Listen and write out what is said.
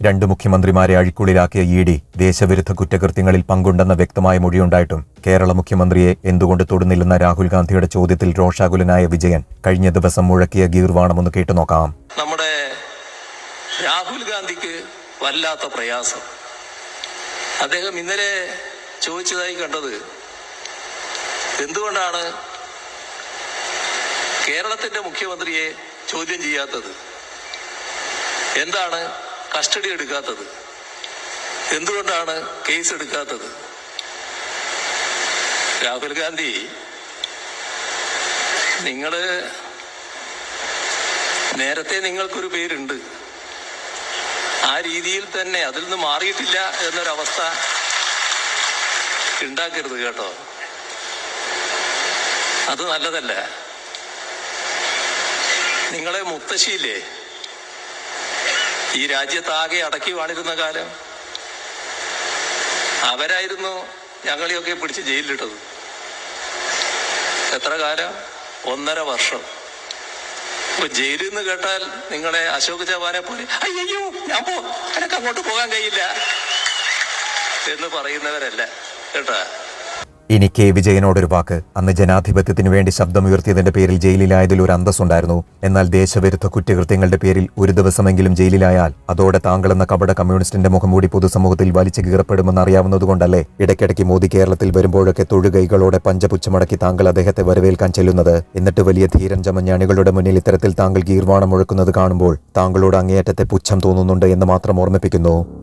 രണ്ട് മുഖ്യമന്ത്രിമാരെ അഴിക്കുള്ളിലാക്കിയ E D ദേശവിരുദ്ധ കുറ്റകൃത്യങ്ങളിൽ പങ്കുണ്ടെന്ന വ്യക്തമായ മൊഴിയുണ്ടായിട്ടും കേരള മുഖ്യമന്ത്രിയെ എന്തുകൊണ്ട് തൊടുന്നില്ലെന്ന രാഹുൽ ഗാന്ധിയുടെ ചോദ്യത്തിൽ രോഷാകുലനായ വിജയൻ കഴിഞ്ഞ ദിവസം മുഴക്കിയ ഗീർവാണമെന്ന് കേട്ടുനോക്കാം നമ്മുടെ രാഹുൽ ഗാന്ധിക്ക് വല്ലാത്ത പ്രയാസം. അദ്ദേഹം ഇന്നലെ ചോദിച്ചതായി കണ്ടത് എന്തുകൊണ്ടാണ് കേരളത്തിന്റെ മുഖ്യമന്ത്രിയെ ചോദ്യം ചെയ്യാത്തത്? എന്താണ് കസ്റ്റഡി എടുക്കാത്തത്. എന്തുകൊണ്ടാണ് കേസ് എടുക്കാത്തത്? രാഹുൽ ഗാന്ധി നിങ്ങൾ നേരത്തെ നിങ്ങൾക്കൊരു പേരുണ്ട്. ആ രീതിയിൽ തന്നെ അതിൽ നിന്ന് മാറിയിട്ടില്ല എന്നൊരവസ്ഥ ഉണ്ടാക്കരുത് കേട്ടോ. അത് നല്ലതല്ല. നിങ്ങളെ മുത്തശ്ശിയില്ലേ? ഈ രാജ്യത്താകെ അടക്കി വാണിരുന്ന കാലം അവരായിരുന്നു ഞങ്ങളെയൊക്കെ പിടിച്ച് ജയിലിലിട്ടത്. എത്ര കാലം? ഒന്നര വർഷം. ഇപ്പൊ ജയിലിൽ നിന്ന് കേട്ടാൽ നിങ്ങളെ അശോക് ചവാനെ പോലെ അയ്യോ ഞാൻ പോ എനക്ക് അങ്ങോട്ട് പോകാൻ കഴിയില്ല എന്ന് പറയുന്നവരല്ല കേട്ടാ? ഇനി കെ വിജയനോടൊരു വാക്ക്. അന്ന് ജനാധിപത്യത്തിനു വേണ്ടി ശബ്ദമുയർത്തിയതിന്റെ പേരിൽ ജയിലിലായതിൽ ഒരു അന്തസ്സുണ്ടായിരുന്നു. എന്നാൽ ദേശവിരുദ്ധ കുറ്റകൃത്യങ്ങളുടെ പേരിൽ ഒരു ദിവസമെങ്കിലും ജയിലിലായാൽ അതോടെ താങ്കൾ എന്ന കപട കമ്മ്യൂണിസ്റ്റിന്റെ മുഖം മൂടി പൊതുസമൂഹത്തിൽ വലിച്ചു കീറപ്പെടുമെന്ന് അറിയാവുന്നതുകൊണ്ടല്ലേ ഇടയ്ക്കിടയ്ക്ക് മോദി കേരളത്തിൽ വരുമ്പോഴൊക്കെ തൊഴുകൈകളോടെ പഞ്ചപുച്ചമടക്കി താങ്കൾ അദ്ദേഹത്തെ വരവേൽക്കാൻ ചെല്ലുന്നത്? എന്നിട്ട് വലിയ ധീരൻ ചമഞ്ഞാണികളുടെ മുന്നിൽ ഇത്തരത്തിൽ താങ്കൾ ഗീർവാണം മുഴക്കുന്നത് കാണുമ്പോൾ താങ്കളോട് അങ്ങേയറ്റത്തെ പുച്ഛം തോന്നുന്നുണ്ട് എന്ന് മാത്രം ഓർമ്മിപ്പിക്കുന്നു.